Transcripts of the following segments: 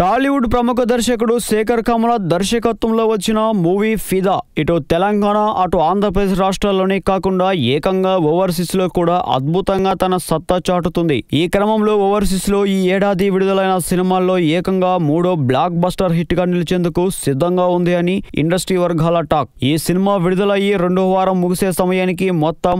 టాలీవుడ్ ప్రముఖ దర్శకుడు శేఖర్ కమల దర్శకత్వంలో వచ్చిన మూవీ ఫిదా. ఇటు తెలంగాణ అటు ఆంధ్రప్రదేశ్ రాష్ట్రాల్లోనే కాకుండా ఏకంగా ఓవర్సీస్లో కూడా అద్భుతంగా తన సత్తా చాటుతుంది. ఈ క్రమంలో ఓవర్సీస్లో ఈ ఏడాది విడుదలైన సినిమాల్లో ఏకంగా మూడో బ్లాక్ బస్టర్ హిట్గా నిలిచేందుకు సిద్ధంగా ఉంది అని ఇండస్ట్రీ వర్గాల టాక్. ఈ సినిమా విడుదలయ్యి రెండో వారం ముగిసే సమయానికి మొత్తం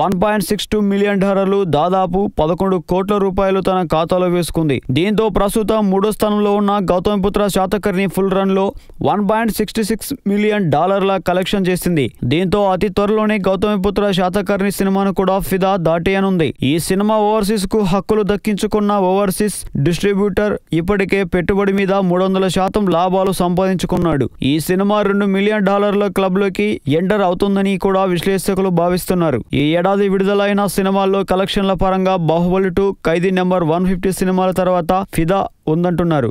one point six two million డాలర్లు దాదాపు పదకొండు కోట్ల రూపాయలు తన ఖాతాలో వేసుకుంది. దీంతో ప్రస్తుతం మూడో స్థానంలో ఉన్న గౌతమిపుత్ర శాతకర్ణి ఫుల్ రన్లో one point sixty six million డాలర్ల కలెక్షన్ చేసింది. దీంతో అతి త్వరలోనే గౌతమిపుత్ర శాతకర్ణి సినిమాను కూడా ఫిదా దాటేయనుంది. ఈ సినిమా ఓవర్సీస్కు హక్కులు దక్కించుకున్న ఓవర్సీస్ డిస్ట్రిబ్యూటర్ ఇప్పటికే పెట్టుబడి మీద మూడు వందల శాతం లాభాలు సంపాదించుకున్నాడు. ఈ సినిమా రెండు మిలియన్ డాలర్ల క్లబ్లోకి ఎంటర్ అవుతుందని కూడా విశ్లేషకులు భావిస్తున్నారు. ఈ ఏడాది విడుదలైన సినిమాల్లో కలెక్షన్ల పరంగా Baahubali two Khaidi number one fifty సినిమాల తర్వాత ఫిదా ఉందంటున్నారు.